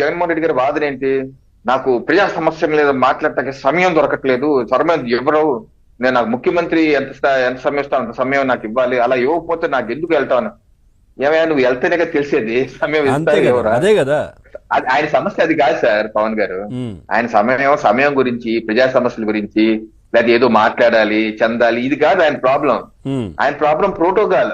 జగన్మోహన్ రెడ్డి గారి వాదన ఏంటి? నాకు ప్రజా సమస్యల మీద మాట్లాడటానికి సమయం దొరకట్లేదు. సమయం ఎవరు? నేను నాకు ముఖ్యమంత్రి ఎంత ఎంత సమయం ఇస్తాను అంత సమయం నాకు ఇవ్వాలి. అలా ఇవ్వకపోతే నాకు ఎందుకు వెళ్తాను? ఏమయ్యా నువ్వు వెళ్తేనే కదా తెలిసేది. సమయం ఇస్తారు అదే కదా. ఆయన సమస్య అది కాదు సార్ పవన్ గారు. ఆయన సమయం సమయం గురించి ప్రజా సమస్యల గురించి లేదా ఏదో మాట్లాడాలి చెందాలి ఇది కాదు ఆయన ప్రాబ్లం. ఆయన ప్రాబ్లం ప్రోటోకాల్.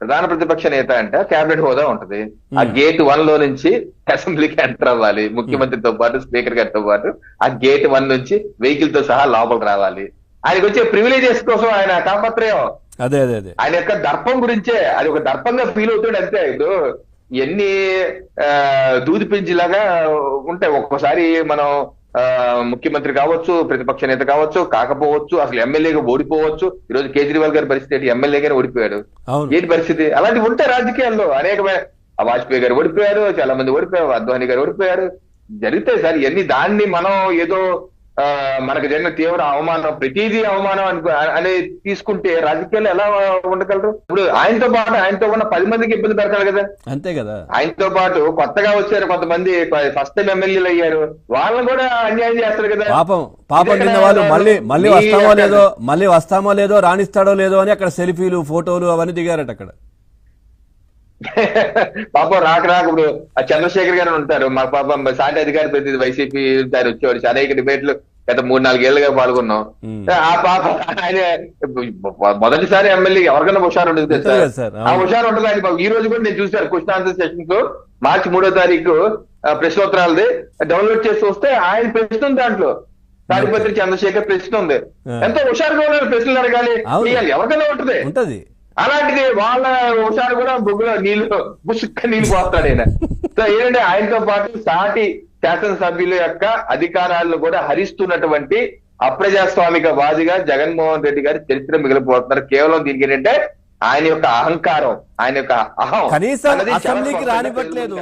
ప్రధాన ప్రతిపక్ష నేత అంటే క్యాబినెట్ హోదా ఉంటది. ఆ గేట్ వన్లో నుంచి అసెంబ్లీకి ఎంటర్ అవ్వాలి ముఖ్యమంత్రితో పాటు స్పీకర్ గారితో పాటు. ఆ గేట్ వన్ నుంచి వెహికల్తో సహా లోపలికి రావాలి. ఆయనకు వచ్చే ప్రివిలేజెస్ కోసం ఆయన తాపత్రయం అదే అదే అదే. ఆయన యొక్క దర్పం గురించే అది ఒక దర్పంగా ఫీల్ అవుతాడు అంతే. ఇప్పుడు ఎన్ని దూది పింజిలాగా ఉంటాయి. ఒక్కోసారి మనం ముఖ్యమంత్రి కావచ్చు ప్రతిపక్ష నేత కావచ్చు కాకపోవచ్చు అసలు ఎమ్మెల్యేగా ఓడిపోవచ్చు. ఈ రోజు కేజ్రీవాల్ గారి పరిస్థితి ఏంటి? ఎమ్మెల్యేగానే ఓడిపోయాడు. ఏంటి పరిస్థితి? అలాంటివి ఉంటాయి రాజకీయాల్లో అనేకమైన వాజ్పేయి గారు ఓడిపోయారు చాలా మంది ఓడిపోయారు అద్వాని గారు ఓడిపోయారు. జరుగుతాయి సార్ ఇవన్నీ దాన్ని మనం ఏదో మనకు జరిగిన తీవ్ర అవమానం ప్రతిదీ అవమానం అనుకో అని తీసుకుంటే రాజకీయాలు ఎలా ఉండగలరు? ఇప్పుడు ఆయనతో పాటు ఆయనతో ఉన్న పది మందికి ఇబ్బంది పెడతారు కదా. అంతే కదా. ఆయనతో పాటు కొత్తగా వచ్చారు కొంతమంది ఫస్ట్ టైం ఎమ్మెల్యేలు అయ్యారు. వాళ్ళని కూడా అన్యాయం చేస్తారు కదా. పాపం పాపం కింద వాళ్ళు మళ్ళీ మళ్ళీ వస్తామో లేదో మళ్ళీ వస్తామో లేదో రాణిస్తాడో లేదో అని అక్కడ సెల్ఫీలు ఫోటోలు అవన్నీ దిగారట అక్కడ. పాపం రాక రాక ఇప్పుడు ఆ చంద్రశేఖర్ గారు ఉంటారు. మా పాపం సాటి అధికారి ప్రతినిధి వైసీపీ దాని వచ్చేవాడు. అనేక డిబేట్లు గత మూడు నాలుగేళ్ళుగా పాల్గొన్నాం. ఉమ్. ఆ పాప ఆయన మొదటిసారి ఎమ్మెల్యే ఎవరికైనా హుషారు ఉండదు ఆ. హుషారు ఉంటుంది ఆయన. ఈ రోజు కూడా నేను చూశాను. క్వశ్చన్ ఆన్సర్ సెషన్కు మార్చి మూడో తారీఖు ప్రశ్నోత్తరాలది డౌన్లోడ్ చేసి వస్తే ఆయన ప్రశ్న ఉంది దాంట్లో. తాడిపత్రి చంద్రశేఖర్ ప్రశ్న ఉంది. ఎంతో హుషారుగా ఉన్నారు. ప్రశ్నలు అడగాలి. ఎవరికైనా ఉంటది. అలాంటిది వాళ్ళ ఒకసారి కూడా బొగ్గులో నీళ్ళు బుసుక్క నీళ్ళు పోస్తాడు ఆయన సో ఏంటంటే ఆయనతో పాటు సాటి శాసనసభ్యుల యొక్క అధికారాలను కూడా హరిస్తున్నటువంటి అప్రజాస్వామిక వాదిగా జగన్మోహన్ రెడ్డి గారి చరిత్ర మిగిలిపోతున్నారు. కేవలం దీనికి ఏంటంటే ఆయన యొక్క అహంకారం ఆయన యొక్క అహం కనీసం అసెంబ్లీకి రానివ్వట్లేదు.